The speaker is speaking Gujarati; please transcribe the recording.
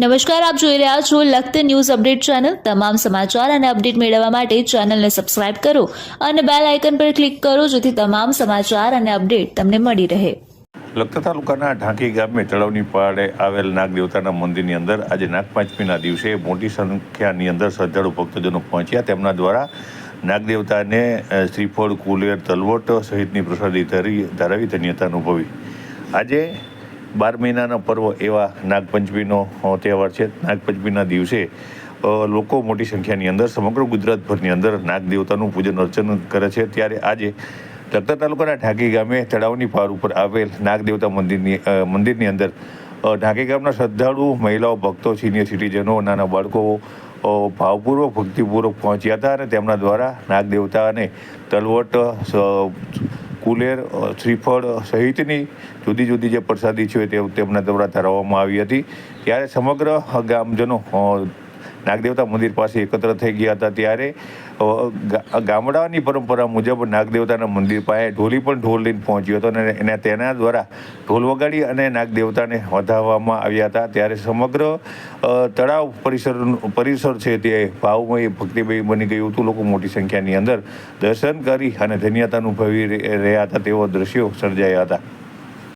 નમસ્કાર, આપ જોઈ રહ્યા છો લખત ન્યૂઝ અપડેટ ચેનલ. તમામ સમાચાર અને અપડેટ મેળવવા માટે ચેનલને સબસ્ક્રાઇબ કરો અને બેલ આઇકન પર ક્લિક કરો જેથી તમામ સમાચાર અને અપડેટ તમને મળી રહે. લખત તાલુકાના ઢાંકી ગામે તળાવની પાળે આવેલ નાગ દેવતાના મંદિરની અંદર આજે નાગપાંચમીના દિવસે મોટી સંખ્યાની અંદર શ્રદ્ધાળુ ભક્તજનો પહોંચ્યા. તેમના દ્વારા નાગદેવતાને શ્રીફળ, કુલેર, તલવટ સહિતની પ્રસાદી ધરી, ધરાવી ધન્યતા અનુભવી. આજે બાર મહિનાના પર્વ એવા નાગપંચમીનો તહેવાર છે. નાગપંચમીના દિવસે લોકો મોટી સંખ્યાની અંદર, સમગ્ર ગુજરાતભરની અંદર નાગ દેવતાનું પૂજન અર્ચન કરે છે. ત્યારે આજે લખતર તાલુકાના ઢાંકી ગામે તળાવની પાર ઉપર આવેલ નાગ દેવતા મંદિરની મંદિરની અંદર ઢાંકી ગામના શ્રદ્ધાળુ, મહિલાઓ, ભક્તો, સિનિયર સિટીઝનો, નાના બાળકો ભાવપૂર્વક, ભક્તિપૂર્વક પહોંચ્યા હતા અને તેમના દ્વારા નાગ દેવતાને તલવટ કુલેર શ્રીફળ સહિતની જુદી જુદી જે પ્રસાદી છે તે તેમના દ્વારા ધરાવવામાં આવી હતી. ત્યારે સમગ્ર ગામજનો નાગદેવતા મંદિર પાસે એકત્ર થઈ ગયા હતા ત્યારે ગામડાની પરંપરા મુજબ નાગદેવતાના મંદિર પાસે ઢોલી પણ ઢોલ લઈને પહોંચ્યો હતો અને એને તેના દ્વારા ઢોલ વગાડી અને નાગદેવતાને વધાવવામાં આવ્યા હતા. ત્યારે સમગ્ર તળાવ પરિસર પરિસર છે તે ભાવમય, ભક્તિમય બની ગયું હતું. લોકો મોટી સંખ્યાની અંદર દર્શન કરી અને ધન્યતા અનુભવી રહ્યા હતા. તેવા દ્રશ્યો સર્જાયા હતા.